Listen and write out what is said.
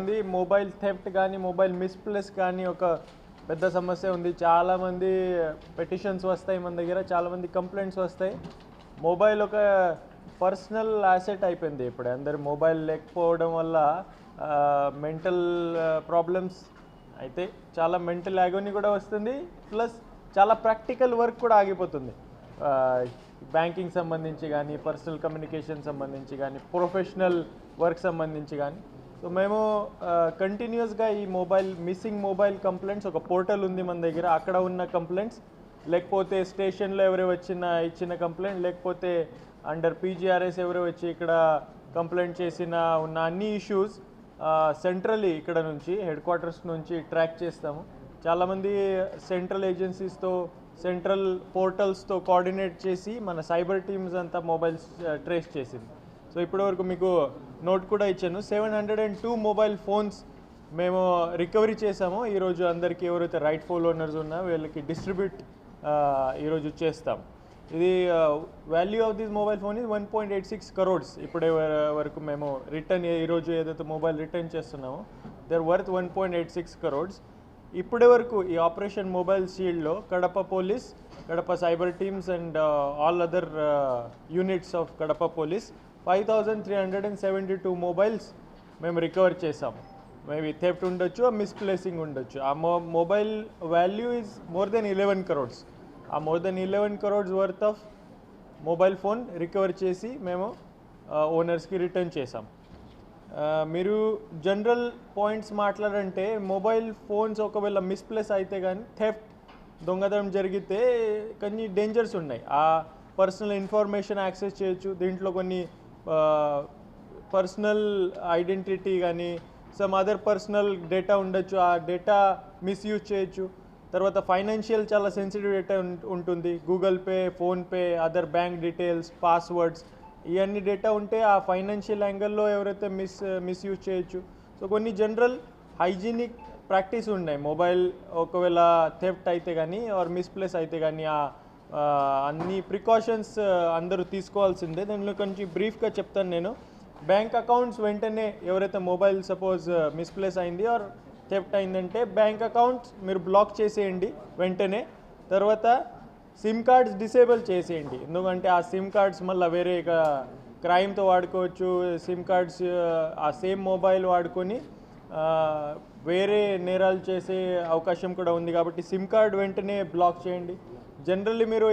ఉంది. Mobile theft కానీ mobile misplace కానీ ఒక పెద్ద సమస్య ఉంది. చాలామంది పెటిషన్స్ వస్తాయి మన దగ్గర చాలామంది కంప్లైంట్స్ వస్తాయి. మొబైల్ ఒక పర్సనల్ యాసెట్ అయిపోయింది ఇప్పుడు. అందరు మొబైల్ లేకపోవడం వల్ల మెంటల్ ప్రాబ్లమ్స్ అయితే చాలా మెంటల్ యాగోని కూడా వస్తుంది. ప్లస్ చాలా ప్రాక్టికల్ వర్క్ కూడా ఆగిపోతుంది. బ్యాంకింగ్ సంబంధించి కానీ పర్సనల్ కమ్యూనికేషన్ సంబంధించి కానీ ప్రొఫెషనల్ వర్క్ సంబంధించి కానీ సో మేము కంటిన్యూస్గా ఈ మొబైల్ మిస్సింగ్ మొబైల్ కంప్లైంట్స్ ఒక పోర్టల్ ఉంది మన దగ్గర. అక్కడ ఉన్న కంప్లైంట్స్ లేకపోతే స్టేషన్లో ఎవరు వచ్చిన ఇచ్చిన కంప్లైంట్ లేకపోతే అండర్ పీజీఆర్ఎస్ ఎవరు వచ్చి ఇక్కడ కంప్లైంట్ చేసిన ఉన్న అన్ని ఇష్యూస్ సెంట్రల్ ఇక్కడ నుంచి హెడ్ క్వార్టర్స్ నుంచి ట్రాక్ చేస్తాము. చాలామంది సెంట్రల్ ఏజెన్సీస్తో సెంట్రల్ పోర్టల్స్తో కోఆర్డినేట్ చేసి మన సైబర్ టీమ్స్ అంతా మొబైల్స్ ట్రేస్ చేసింది. సో ఇప్పటివరకు మీకు నోట్ కూడా ఇచ్చాను. Seven hundred and two mobile phones మేము రికవరీ చేసాము ఈరోజు అందరికీ ఎవరైతే రైట్ ఫోన్ ఓనర్స్ ఉన్నా వీళ్ళకి డిస్ట్రిబ్యూట్ ఈరోజు చేస్తాం. ఇది value of this mobile phone ఇది one point eight six crores ఇప్పుడే వరకు మేము రిటర్న్ ఈరోజు ఏదైతే మొబైల్ రిటర్న్ చేస్తున్నామో their worth one point eight six crores ఇప్పటి వరకు ఈ operation mobile షీల్డ్లో Kadapa police Kadapa cyber teams and all other units of Kadapa police five thousand three hundred and seventy two mobiles మేము recover చేసాము maybe theft ఉండొచ్చు misplacing ఉండొచ్చు. ఆ మొ mobile value is more than eleven crores ఆ more than eleven crores worth of mobile phone recover చేసి మేము ఓనర్స్కి రిటర్న్ చేసాం మీరు జనరల్ పాయింట్స్ మాట్లాడంటే మొబైల్ ఫోన్స్ ఒకవేళ మిస్ప్లేస్ అయితే కానీ థెఫ్ట్ దొంగతనం జరిగితే కొన్ని డేంజర్స్ ఉన్నాయి. ఆ పర్సనల్ ఇన్ఫర్మేషన్ యాక్సెస్ చేయొచ్చు దీంట్లో కొన్ని పర్సనల్ ఐడెంటిటీ కానీ సమ్ అదర్ పర్సనల్ డేటా ఉండొచ్చు. ఆ డేటా మిస్యూజ్ చేయొచ్చు. తర్వాత ఫైనాన్షియల్ చాలా సెన్సిటివ్ డేటా ఉంటుంది. Google Pay PhonePe other bank details passwords ఇవన్నీ డేటా ఉంటే ఆ ఫైనాన్షియల్ యాంగిల్లో ఎవరైతే మిస్ మిస్యూజ్ చేయొచ్చు. సో కొన్ని జనరల్ హైజీనిక్ ప్రాక్టీస్ ఉన్నాయి. మొబైల్ ఒకవేళ థెఫ్ట్ అయితే కానీ ఆర్ మిస్ప్లేస్ అయితే కానీ ఆ అన్ని ప్రికాషన్స్ అందరూ తీసుకోవాల్సిందే. దానిలో కొంచెం బ్రీఫ్గా చెప్తాను నేను. బ్యాంక్ అకౌంట్స్ వెంటనే ఎవరైతే మొబైల్ సపోజ్ మిస్ప్లేస్ అయింది ఆర్ థెఫ్ట్ అయిందంటే బ్యాంక్ అకౌంట్స్ మీరు బ్లాక్ చేసేయండి వెంటనే. తర్వాత సిమ్ కార్డ్స్ డిసేబుల్ చేసేయండి. ఎందుకంటే ఆ సిమ్ కార్డ్స్ మళ్ళీ వేరే ఇక క్రైమ్తో వాడుకోవచ్చు. సిమ్ కార్డ్స్ ఆ సేమ్ మొబైల్ వాడుకొని వేరే నేరాలు చేసే అవకాశం కూడా ఉంది కాబట్టి సిమ్ కార్డ్ వెంటనే బ్లాక్ చేయండి. జనరల్లీ మీరు